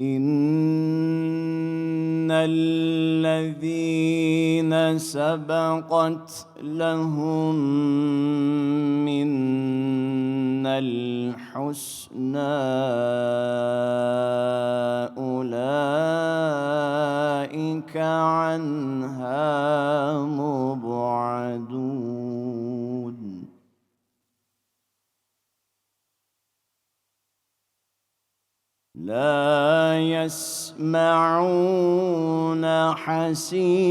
إن الذين سبقت لهم منا الحسنى أولئك عنها مبعدون لا يسمعون حسيسها.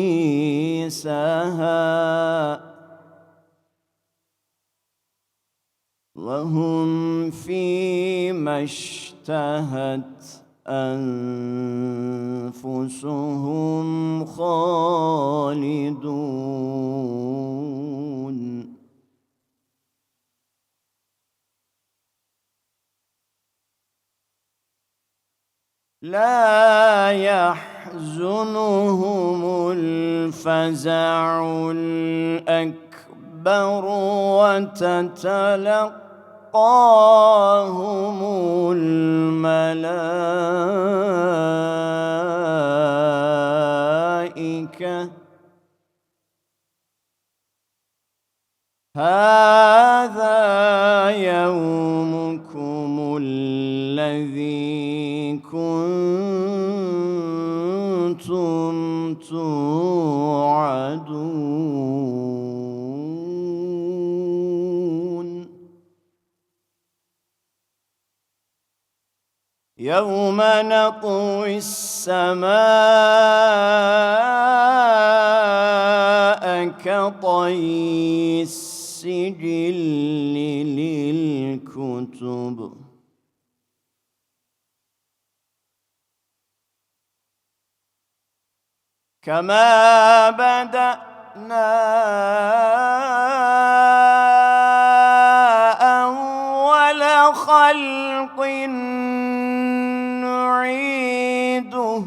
وهم فيما اشتهت أنفسهم خالدون. لا يحزنهم الفزع الأكبر وتتلقاهم كنتم توعدون. يوم نطوي السماء كما بدأنا أول خلق نعيده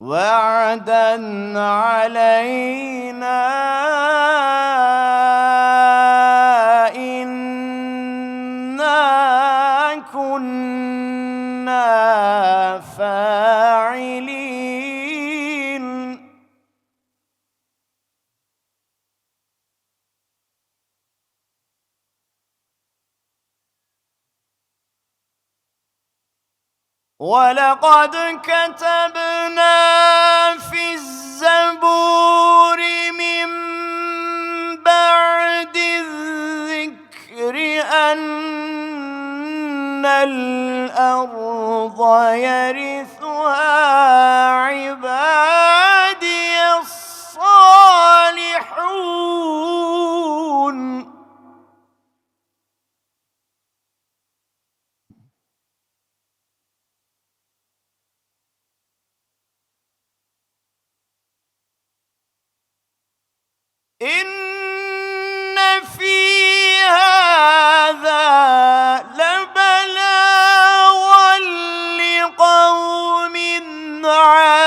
وعدا علينا ولقد كتبنا في الزبور من بعد الذكر أن الأرض يرثها عبادي إن في هذا لبلاغا لقوم عابدين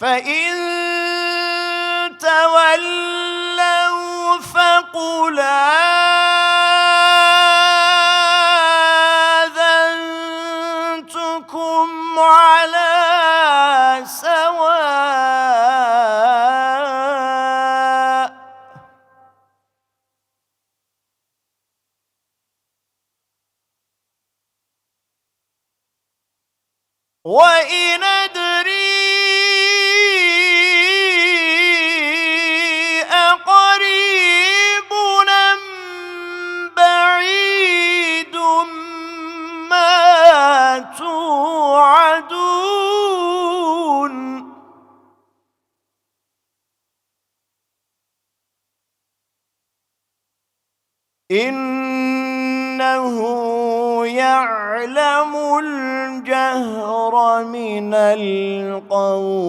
فإن تولوا فقل آذنتكم على سواء وإن الجهر من القول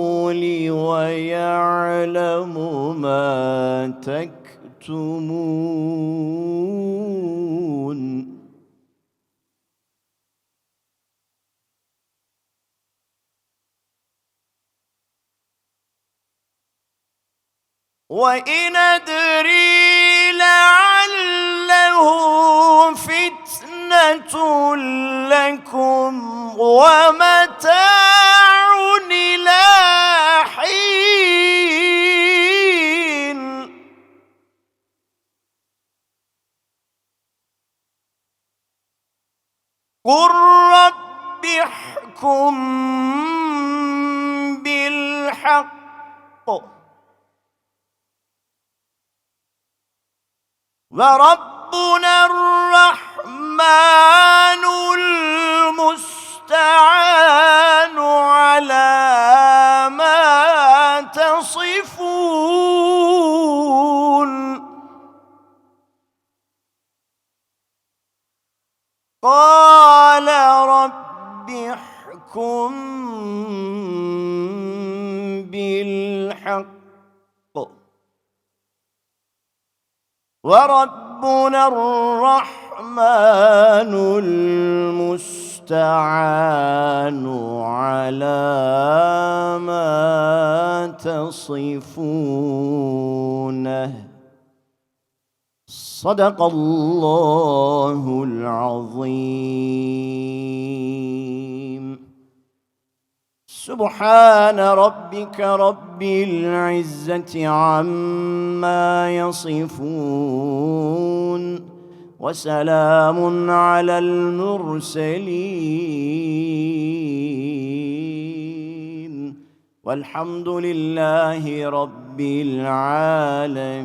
ويعلم ما تكتمون. وإن أدري لعله فتنة لكم ومتاع إلى حين. قل رب احكم بالحق وربنا الرحمن المستعان على ما تصفون. قال رب احكم بالحق. وربنا الرحمن المستعان على ما تصفونه صدق الله العظيم. سبحان ربك رب العزة عما يصفون. وسلام على المرسلين والحمد لله رب العالمين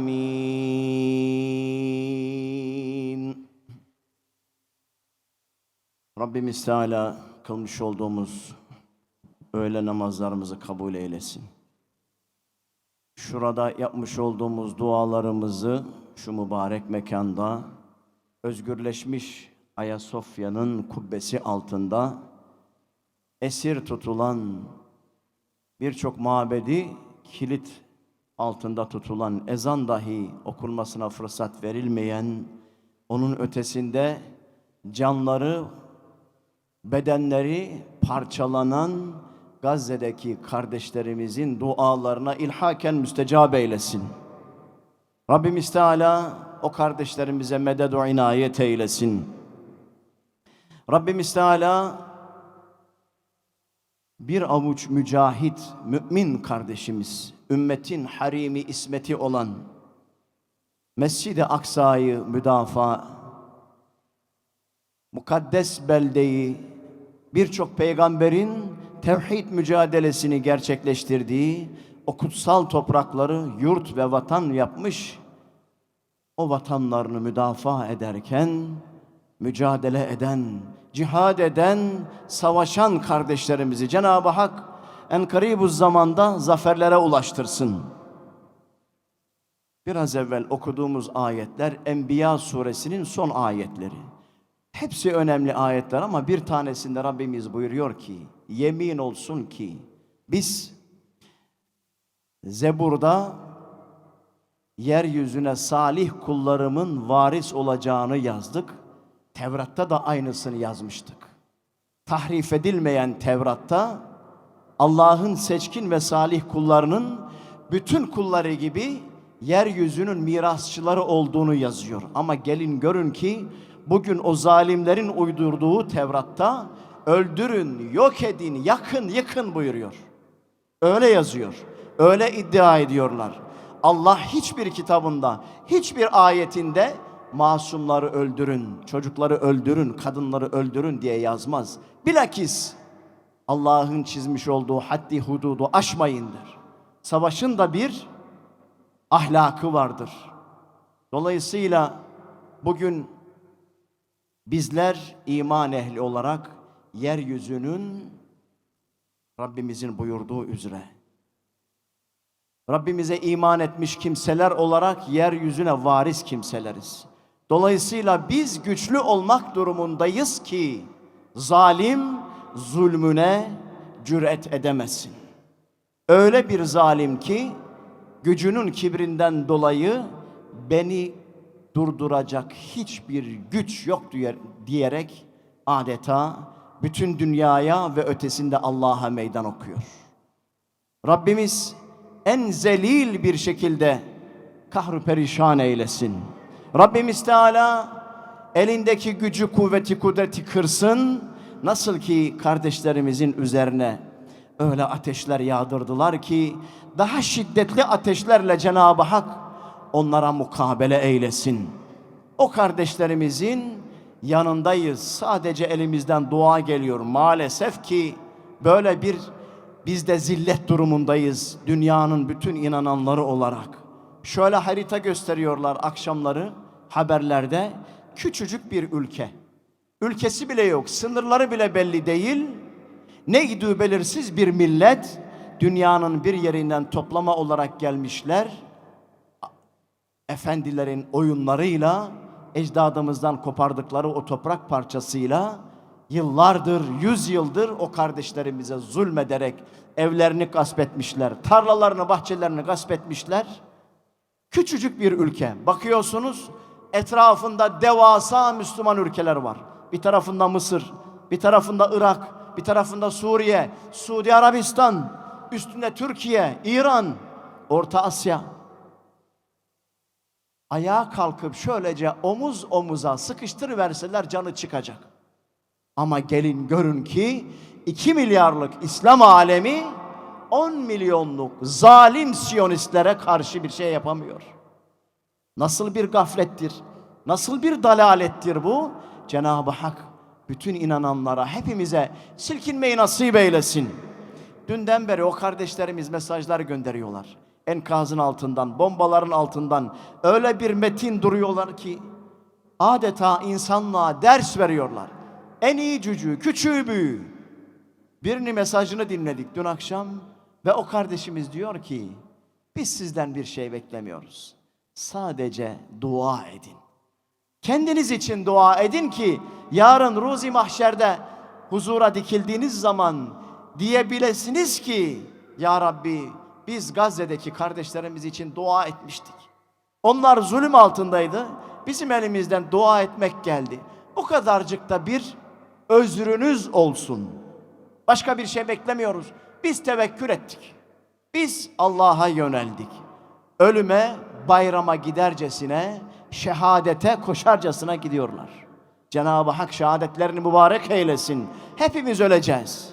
Rabbimiz Teala kılmış olduğumuz öğle namazlarımızı kabul eylesin. Şurada yapmış olduğumuz dualarımızı şu mübarek mekanda özgürleşmiş Ayasofya'nın kubbesi altında esir tutulan birçok mabedi kilit altında tutulan ezan dahi okunmasına fırsat verilmeyen onun ötesinde canları bedenleri parçalanan Gazze'deki kardeşlerimizin dualarına ilhaken müstecab eylesin. Rabbimiz Teala o kardeşlerimize medet ve inayet eylesin. Rabbimiz Teala bir avuç mücahit, mümin kardeşimiz, ümmetin harimi, ismeti olan Mescid-i Aksa'yı müdafaa, mukaddes beldeyi, birçok peygamberin tevhid mücadelesini gerçekleştirdiği o kutsal toprakları yurt ve vatan yapmış, o vatanlarını müdafaa ederken mücadele eden, cihad eden, savaşan kardeşlerimizi Cenab-ı Hak en karibuz zamanda zaferlere ulaştırsın. Biraz evvel okuduğumuz ayetler Enbiya suresinin son ayetleri. Hepsi önemli ayetler ama bir tanesinde Rabbimiz buyuruyor ki yemin olsun ki biz Zebur'da yeryüzüne salih kullarımın varis olacağını yazdık. Tevrat'ta da aynısını yazmıştık. Tahrif edilmeyen Tevrat'ta Allah'ın seçkin ve salih kullarının bütün kulları gibi yeryüzünün mirasçıları olduğunu yazıyor. Ama gelin görün ki bugün o zalimlerin uydurduğu Tevrat'ta öldürün, yok edin, yakın, yıkın buyuruyor. Öyle yazıyor. Öyle iddia ediyorlar. Allah hiçbir kitabında, hiçbir ayetinde masumları öldürün, çocukları öldürün, kadınları öldürün diye yazmaz. Bilakis Allah'ın çizmiş olduğu haddi hududu aşmayındır. Savaşın da bir ahlakı vardır. Dolayısıyla bugün bizler iman ehli olarak yeryüzünün Rabbimizin buyurduğu üzere Rabbimize iman etmiş kimseler olarak yeryüzüne varis kimseleriz. Dolayısıyla biz güçlü olmak durumundayız ki zalim zulmüne cüret edemesin. Öyle bir zalim ki gücünün kibrinden dolayı beni durduracak hiçbir güç yok diyer- diyerek adeta bütün dünyaya ve ötesinde Allah'a meydan okuyor. Rabbimiz en zelil bir şekilde kahru perişan eylesin. Rabbimiz Teala elindeki gücü, kuvveti, kudreti kırsın. Nasıl ki kardeşlerimizin üzerine öyle ateşler yağdırdılar ki daha şiddetli ateşlerle Cenab-ı Hak onlara mukabele eylesin. O kardeşlerimizin yanındayız. Sadece elimizden dua geliyor. Maalesef ki böyle bir biz de zillet durumundayız dünyanın bütün inananları olarak. Şöyle harita gösteriyorlar akşamları haberlerde. Küçücük bir ülke. Ülkesi bile yok, sınırları bile belli değil. Ne idüğü belirsiz bir millet dünyanın bir yerinden toplama olarak gelmişler. Efendilerin oyunlarıyla ecdadımızdan kopardıkları o toprak parçasıyla yıllardır, yüz yıldır o kardeşlerimize zulmederek evlerini gasp etmişler, tarlalarını, bahçelerini gasp etmişler. Küçücük bir ülke. Bakıyorsunuz etrafında devasa Müslüman ülkeler var. Bir tarafında Mısır, bir tarafında Irak, bir tarafında Suriye, Suudi Arabistan, üstünde Türkiye, İran, Orta Asya. Ayağa kalkıp şöylece omuz omuza sıkıştırıverseler canı çıkacak. Ama gelin görün ki 2 milyarlık İslam alemi 10 milyonluk zalim siyonistlere karşı bir şey yapamıyor. Nasıl bir gaflettir? Nasıl bir dalalettir bu? Cenab-ı Hak bütün inananlara, hepimize silkinmeyi nasip eylesin. Dünden beri o kardeşlerimiz mesajlar gönderiyorlar. Enkazın altından, bombaların altından öyle bir metin duruyorlar ki adeta insanlığa ders veriyorlar. En iyi cücüğü, küçüğü büyüğü. Birini mesajını dinledik dün akşam ve o kardeşimiz diyor ki biz sizden bir şey beklemiyoruz. Sadece dua edin. Kendiniz için dua edin ki yarın ruzi mahşerde huzura dikildiğiniz zaman diyebilesiniz ki Ya Rabbi biz Gazze'deki kardeşlerimiz için dua etmiştik. Onlar zulüm altındaydı. Bizim elimizden dua etmek geldi. Bu kadarcık da bir özrünüz olsun. Başka bir şey beklemiyoruz. Biz tevekkül ettik. Biz Allah'a yöneldik. Ölüme, bayrama gidercesine, şehadete koşarcasına gidiyorlar. Cenab-ı Hak şehadetlerini mübarek eylesin. Hepimiz öleceğiz.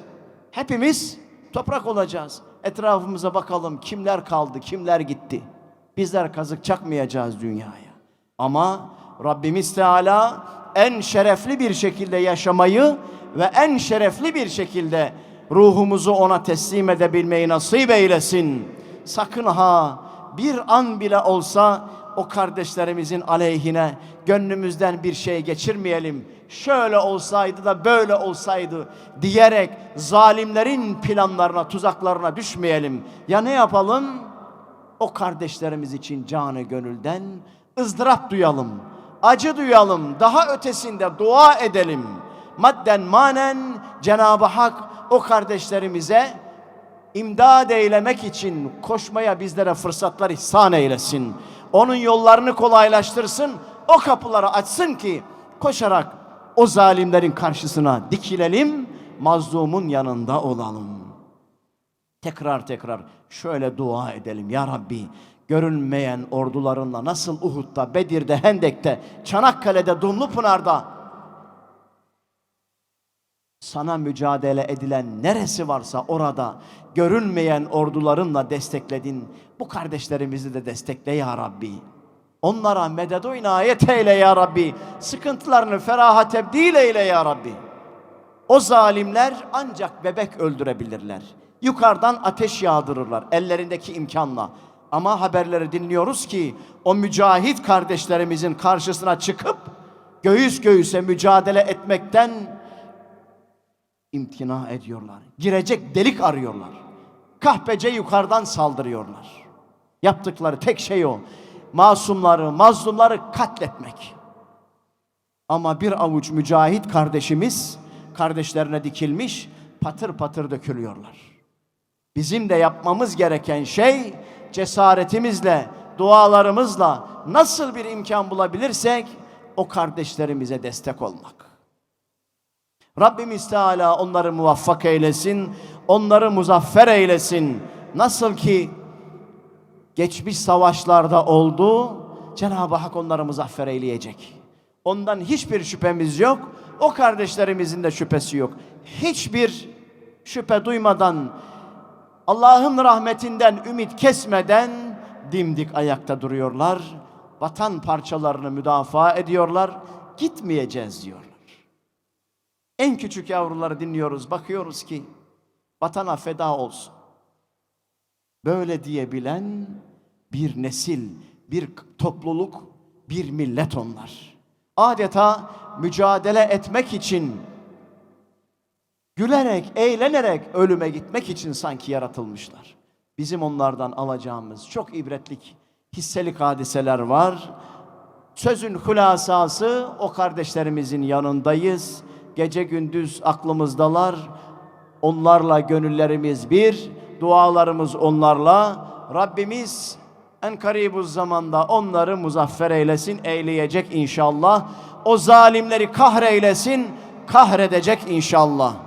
Hepimiz toprak olacağız. Etrafımıza bakalım kimler kaldı, kimler gitti. Bizler kazık çakmayacağız dünyaya. Ama Rabbimiz Teala en şerefli bir şekilde yaşamayı ve en şerefli bir şekilde ruhumuzu ona teslim edebilmeyi nasip eylesin. Sakın ha bir an bile olsa o kardeşlerimizin aleyhine gönlümüzden bir şey geçirmeyelim. Şöyle olsaydı da böyle olsaydı diyerek zalimlerin planlarına, tuzaklarına düşmeyelim. Ya ne yapalım? O kardeşlerimiz için canı gönülden ızdırap duyalım. Acı duyalım. Daha ötesinde dua edelim. Madden manen Cenab-ı Hak o kardeşlerimize imdad eylemek için koşmaya bizlere fırsatlar ihsan eylesin. Onun yollarını kolaylaştırsın. O kapıları açsın ki koşarak o zalimlerin karşısına dikilelim. Mazlumun yanında olalım. Tekrar tekrar şöyle dua edelim. Ya Rabbi görünmeyen ordularınla nasıl Uhud'da, Bedir'de, Hendek'te, Çanakkale'de, Dumlupınar'da sana mücadele edilen neresi varsa orada görünmeyen ordularınla destekledin. Bu kardeşlerimizi de destekle ya Rabbi. Onlara mededu inayet eyle ya Rabbi. Sıkıntılarını feraha tebdil eyle ya Rabbi. O zalimler ancak bebek öldürebilirler. Yukarıdan ateş yağdırırlar ellerindeki imkanla. Ama haberleri dinliyoruz ki o mücahit kardeşlerimizin karşısına çıkıp göğüs göğüse mücadele etmekten imtina ediyorlar. Girecek delik arıyorlar. Kahpece yukarıdan saldırıyorlar. Yaptıkları tek şey o. Masumları, mazlumları katletmek. Ama bir avuç mücahit kardeşimiz kardeşlerine dikilmiş patır patır dökülüyorlar. Bizim de yapmamız gereken şey cesaretimizle, dualarımızla nasıl bir imkan bulabilirsek o kardeşlerimize destek olmak. Rabbimiz Teala onları muvaffak eylesin, onları muzaffer eylesin. Nasıl ki geçmiş savaşlarda oldu, Cenab-ı Hak onları muzaffer eyleyecek. Ondan hiçbir şüphemiz yok. O kardeşlerimizin de şüphesi yok. Hiçbir şüphe duymadan Allah'ın rahmetinden ümit kesmeden dimdik ayakta duruyorlar. Vatan parçalarını müdafaa ediyorlar. Gitmeyeceğiz diyorlar. En küçük yavruları dinliyoruz, bakıyoruz ki vatana feda olsun. Böyle diyebilen bir nesil, bir topluluk, bir millet onlar. Adeta mücadele etmek için gülerek, eğlenerek ölüme gitmek için sanki yaratılmışlar. Bizim onlardan alacağımız çok ibretlik, hisselik hadiseler var. Sözün hulasası o kardeşlerimizin yanındayız. Gece gündüz aklımızdalar. Onlarla gönüllerimiz bir, dualarımız onlarla. Rabbimiz en karibuz zamanda onları muzaffer eylesin, eyleyecek inşallah. O zalimleri kahreylesin, kahredecek inşallah.